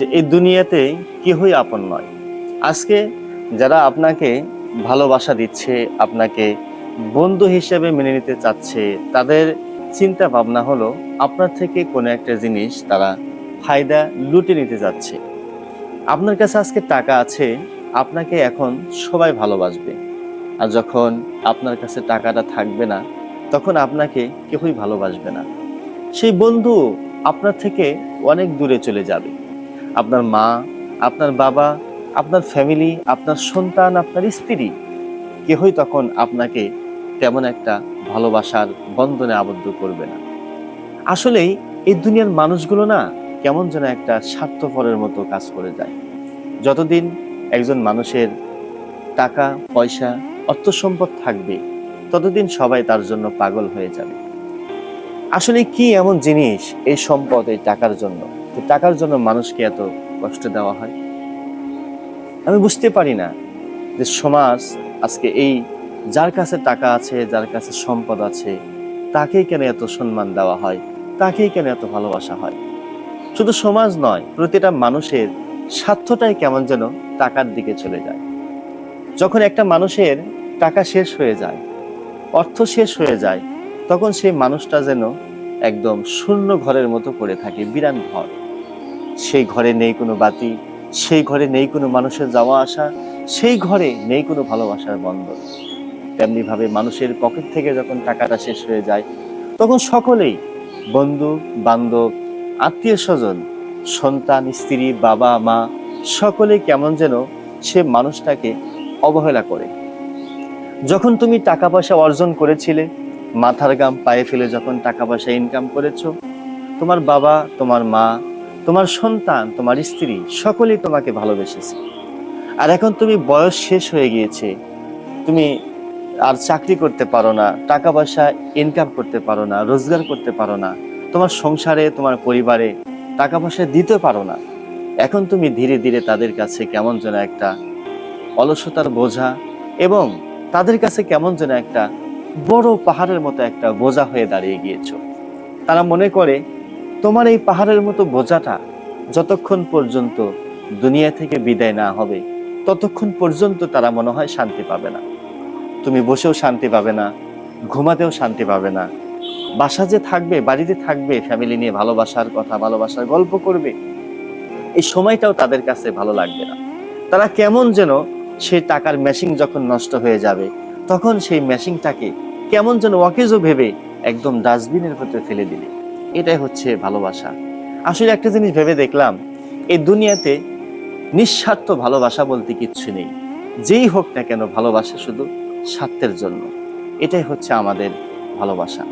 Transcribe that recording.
যে এই দুনিয়াতে কেহই আপন নয়। আজকে যারা আপনাকে ভালোবাসা দিচ্ছে, আপনাকে বন্ধু হিসেবে মেনে নিতে চাচ্ছে, তাদের চিন্তা ভাবনা হলো আপনার থেকে কোনো একটা জিনিস তারা ফায়দা লুটে নিতে যাচ্ছে। আপনার কাছে আজকে টাকা আছে, আপনাকে এখন সবাই ভালোবাসবে। আর যখন আপনার কাছে টাকাটা থাকবে না, তখন আপনাকে কেউই ভালোবাসবে না। সেই বন্ধু আপনার থেকে অনেক দূরে চলে যাবে। আপনার মা, আপনার বাবা, আপনার ফ্যামিলি আপনার সন্তান, আপনার স্ত্রী, কেহই তখন আপনাকে তেমন একটা ভালোবাসার বন্ধনে আবদ্ধ করবে না। আসলেই এই দুনিয়ার মানুষগুলো না কেমন যেন একটা স্বার্থপরের মতো কাজ করে যায়। যতদিন একজন মানুষের টাকা, পয়সা অর্থ সম্পদ থাকবে, ততদিন সবাই তার জন্য পাগল হয়ে যাবে। আসলে কি এমন জিনিস এই সম্পদ, এই টাকার জন্য? যে টাকার জন্য মানুষকে এত কষ্ট দেওয়া হয়? আমি বুঝতে পারি না যে সমাজ আজকে এই যার কাছে টাকা আছে, যার কাছে সম্পদ আছে, তাকেই কেন এত সম্মান দেওয়া হয়? তাকেই কেন এত ভালোবাসা হয়? শুধু সমাজ নয়, প্রতিটা মানুষের স্বার্থটাই কেমন যেন টাকার দিকে চলে যায়। যখন একটা মানুষের টাকা শেষ হয়ে যায়, অর্থ শেষ হয়ে যায়, তখন সেই মানুষটা যেন একদম শূন্য ঘরের মতো পড়ে থাকে বিরান ঘর। সেই ঘরে নেই কোনো বাতি, সেই ঘরে নেই কোনো মানুষের যাওয়া আসা, সেই ঘরে নেই কোনো ভালোবাসার বন্ধন। তেমনি ভাবে মানুষের পকেট থেকে যখন টাকাটা শেষ হয়ে যায়, তখন সকলেই বন্ধু, বান্ধব, আত্মীয় স্বজন, সন্তান, স্ত্রী, বাবা, মা, সকলে কেমন যেন সে মানুষটাকে অবহেলা করে। যখন তুমি টাকা পয়সা অর্জন করেছিলে, মাথার গাম পায়ে ফেলে যখন টাকা পয়সা ইনকাম করেছ, তোমার বাবা, তোমার মা তোমার সন্তান, তোমার স্ত্রী, সকলেই তোমাকে ভালোবেসেছে। আর এখন তুমি বয়স শেষ হয়ে গিয়েছে। তুমি আর চাকরি করতে পারো না টাকা পয়সা ইনকাম করতে পারো না, রোজগার করতে পারো না, তোমার সংসারে, তোমার পরিবারে টাকা পয়সা দিতে পারো না। এখন তুমি ধীরে ধীরে তাদের কাছে কেমন যেন একটা অলসতার বোঝা এবং তাদের কাছে কেমন যেন একটা বড় পাহাড়ের মতো একটা বোঝা হয়ে দাঁড়িয়ে গিয়েছ। তারা মনে করে তোমার এই পাহাড়ের মতো বোঝাটা যতক্ষণ পর্যন্ত দুনিয়া থেকে বিদায় না হবে, ততক্ষণ পর্যন্ত তারা মনে হয় শান্তি পাবে না। তুমি বসেও শান্তি পাবে না, ঘুমাতেও শান্তি পাবে না। বাসা যে থাকবে বাড়িতে থাকবে ফ্যামিলি নিয়ে ভালোবাসার কথা, ভালোবাসার গল্প করবে, এই সময়টাও তাদের কাছে ভালো লাগবে না। তারা কেমন যেন সেই টাকার মেশিন যখন নষ্ট হয়ে যাবে, তখন সেই মেশিনটাকে কেমন যেন অকেজো ভেবে একদম ডাস্টবিনের ভেতরে ফেলে দিলে। এটাই হচ্ছে ভালোবাসা। আসলে একটা জিনিস ভেবে দেখলাম, এই দুনিয়াতে নিঃস্বার্থ ভালোবাসা বলতে কিচ্ছু নেই। যেই হোক না কেন ভালোবাসা শুধু স্বার্থের জন্য। এটাই হচ্ছে আমাদের ভালোবাসা।